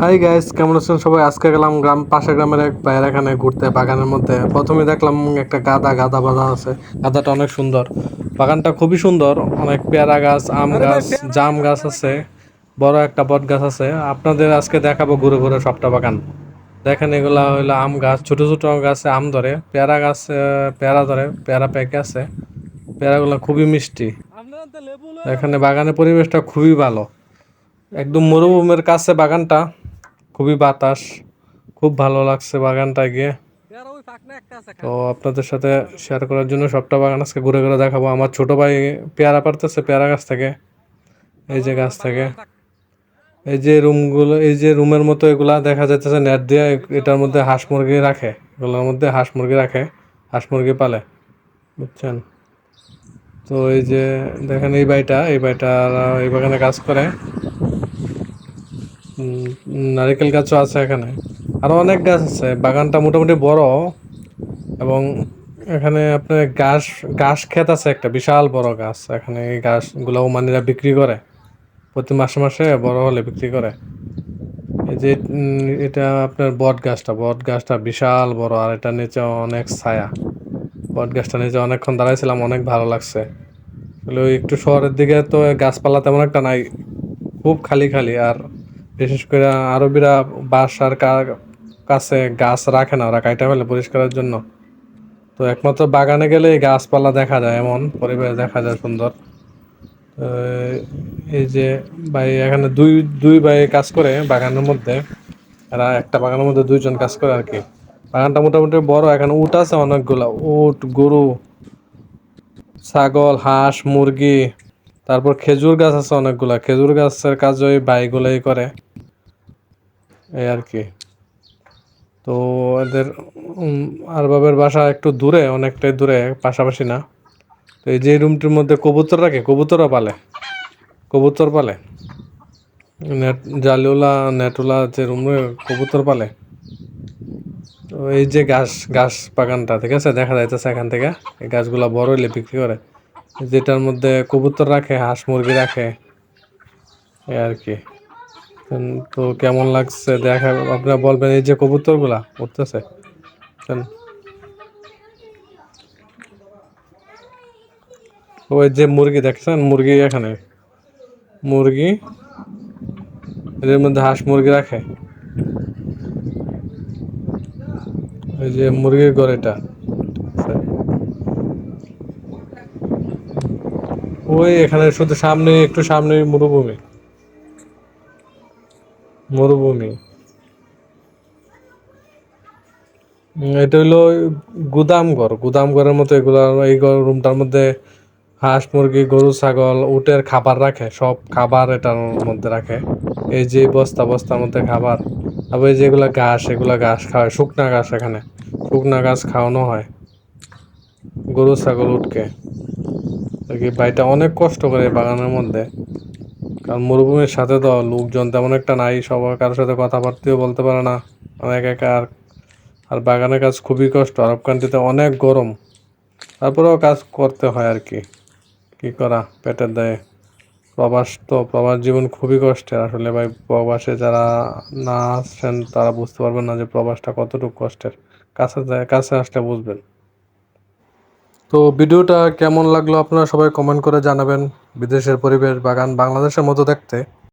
Hi guys কেমন আছেন সবাই? আজকে গেলাম গ্রাম পাশের গ্রামের এক ভাইয়ের এখানে ঘুরতে বাগানের মধ্যে। প্রথমে দেখলাম একটা গাদা গাদা বাঁধা আছে। গাদাটা অনেক সুন্দর। বাগানটা খুবই সুন্দর। অনেক পেয়ারা গাছ আম গাছ জাম গাছ আছে। বড় একটা বট গাছ আছে। আপনাদের আজকে দেখাবো ঘুরে ঘুরে সবটা বাগান। দেখেন এগুলা হইল আম গাছ। ছোট ছোট গাছে আম ধরে পেয়ারা গাছ পেয়ারা ধরে পেয়ারা প্যাকে আছে। পেয়ারাগুলো খুবই মিষ্টি। এখানে বাগানের পরিবেশটা খুবই ভালো। একদম মরুভূমির কাছে বাগানটা। খুবই বাতাস, খুব ভালো লাগছে বাগানটা গিয়ে। তো আপনাদের সাথে শেয়ার করার জন্য সবটা বাগান আজকে ঘুরে ঘুরে দেখাবো। আমার ছোট ভাই পেয়ারা পারতেছে পেয়ারা গাছ থেকে, এই যে গাছ থেকে। এই যে রুমগুলো, এই যে রুমের মতো এগুলা দেখা যাইতেছে নেট দিয়ে, এটার মধ্যে হাঁস মুরগি রাখে। এগুলোর মধ্যে হাঁস মুরগি রাখে, হাঁস মুরগি পালে, বুঝছেন? তো এই যে দেখেন এই বাড়িটা এই বাড়িটা এই বাগানে কাজ করে। নারকেল গাছও আছে এখানে। আরও অনেক গাছ আছে। বাগানটা মোটামুটি বড় এবং এখানে আপনার ঘাস ঘাস ক্ষেত আছে একটা, বিশাল বড় গাছ। এখানে এই গাছগুলো মানিরা বিক্রি করে। প্রতি মাসে মাসে বড় হলে বিক্রি করে। এই যে এটা আপনার বট গাছটা। বট গাছটা বিশাল বড় আর এটা নিচে অনেক ছায়া। বট গাছটা নিচে অনেকক্ষণ দাঁড়াইছিলাম, অনেক ভালো লাগছে। একটু শহরের দিকে তো গাছপালা তেমন একটা নাই। খুব খালি খালি আর বিশেষ করে আরবিরা বাসার কাছে গাছ রাখে না, ওরা কাইটা ফেলে পরিষ্কারের জন্য। তো একমাত্র বাগানে গেলে গাছপালা দেখা যায়, এমন পরিবেশ দেখা যায় সুন্দর। এই যে ভাই এখানে দুই দুই ভাই কাজ করে বাগানের মধ্যে। এরা একটা বাগানের মধ্যে দুইজন কাজ করে আর কি। বাগানটা মোটামুটি বড়, এখানে উট আছে অনেকগুলা। উট, গরু, ছাগল, হাঁস, মুরগি, তারপর খেজুর গাছ আছে অনেকগুলা। খেজুর গাছের কাজ ওই বাইগুলাই করে। এই আর কি। তো এদের উম, আর বাবের বাসা একটু দূরে অনেকটাই দূরে পাশাপাশি না। তো এই যে রুমটির মধ্যে কবুতর রাখে কবুতরও পালে। কবুতর পালে। নেট জালিওলা নেটওলা যে রুমে কবুতর পালে। তো এই যে গাছ গাছ বাগানটা ঠিক আছে? দেখা যাইতেছে এখান থেকে। এই গাছগুলা বড় হইলে বিক্রি করে। যেটার মধ্যে কবুতর রাখে হাঁস মুরগি রাখে। আর কি। তো কেমন লাগছে? দেখা, আপনারা বলবেন এই যে কবুতরগুলা উঠতেছে। ওই যে মুরগি, দেখছেন? মুরগি এখানে। মুরগি, এদের মধ্যে হাঁস মুরগি রাখে। ওই যে মুরগির ঘর এটা ওই এখানে শুধু সামনে, একটু সামনে মরুভূমি। মরুভূমি। এটা হইল গুদাম ঘর গুদাম ঘরের মতো এগুলো, এই রুমটার মধ্যে হাঁস, মুরগি, গরু, ছাগল, উটের খাবার রাখে। সব খাবার এটার মধ্যে রাখে। এই যে বস্তা, বস্তার মধ্যে খাবার। আবার যেগুলা ঘাস, এগুলা ঘাস খাওয়ায়। শুকনা ঘাস এখানে। শুকনা ঘাস খাওয়ানো হয়। গরু, ছাগল উঠকে বাড়িটা অনেক কষ্ট করে বাগানের মধ্যে। কারণ মরুভূমির সাথে তো লোকজন তেমন একটা নাই সবার কারোর সাথে কথাবার্তাও বলতে পারে না। অনেক একা আর আর বাগানের কাজ খুবই কষ্ট, আরব কান্ট্রিতে অনেক গরম। তারপরেও কাজ করতে হয় আর কি। কি করা পেটের দায়ে? প্রবাস তো, প্রবাস জীবন খুবই কষ্টের আসলে ভাই। প্রবাসে যারা না আসছেন তারা বুঝতে পারবেন না যে প্রবাসটা কতটুকু কষ্টের। কাছে কাছে আসলে বুঝবেন। তো ভিডিওটা কেমন লাগল আপনারা সবাই কমেন্ট করে জানাবেন। বিদেশের পরিবেশ, বাগান, বাংলাদেশের মতো দেখতে।